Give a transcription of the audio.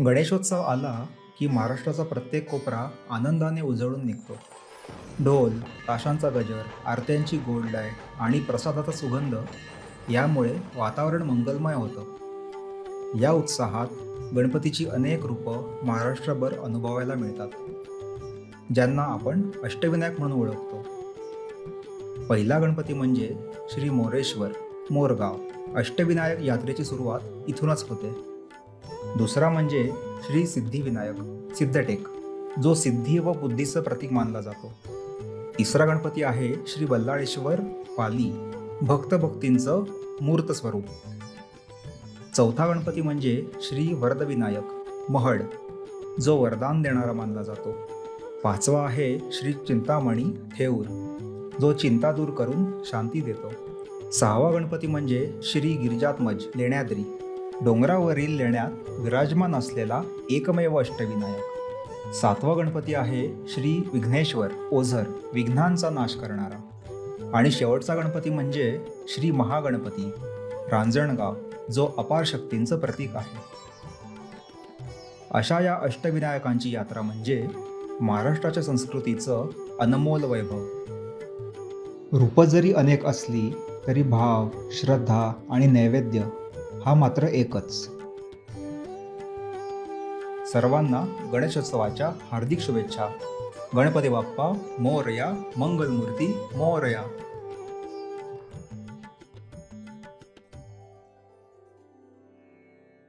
गणेशोत्सव आला की महाराष्ट्राचा प्रत्येक कोपरा आनंदाने उजळून निघतो. ढोल ताशांचा गजर आरत्यांची गोडलाय आणि प्रसादाचा सुगंध यामुळे वातावरण मंगलमय होतं. या उत्साहात गणपतीची अनेक रूपं महाराष्ट्रभर अनुभवायला मिळतात ज्यांना आपण अष्टविनायक म्हणून ओळखतो. पहिला गणपती म्हणजे श्री मोरेश्वर मोरगाव अष्टविनायक यात्रेची सुरुवात इथूनच होते. दुसरा म्हणजे श्री सिद्धिविनायक सिद्धटेक जो सिद्धी व बुद्धीचं प्रतीक मानला जातो. तिसरा गणपती आहे श्री बल्लाळेश्वर पाली भक्त भक्तींचं मूर्त स्वरूप. चौथा गणपती म्हणजे श्री वरदविनायक महड जो वरदान देणारा मानला जातो. पाचवा आहे श्री चिंतामणी थेऊर जो चिंता दूर करून शांती देतो. सहावा गणपती म्हणजे श्री गिरिजात्मज लेण्याद्री डोंगरावरील लेण्यात विराजमान असलेला एकमेव अष्टविनायक. सातवा गणपती आहे श्री विघ्नेश्वर ओझर विघ्नांचा नाश करणारा. आणि शेवटचा गणपती म्हणजे श्री महागणपती रांजणगाव जो अपार शक्तींचं प्रतीक आहे. अशा या अष्टविनायकांची यात्रा म्हणजे महाराष्ट्राच्या संस्कृतीचं अनमोल वैभव. रूपं जरी अनेक असली तरी भाव श्रद्धा आणि नैवेद्य हा मात्र एकच. सर्वांना गणेशोत्सवाच्या हार्दिक शुभेच्छा. गणपती बाप्पा मोरया मंगलमूर्ती मोरया.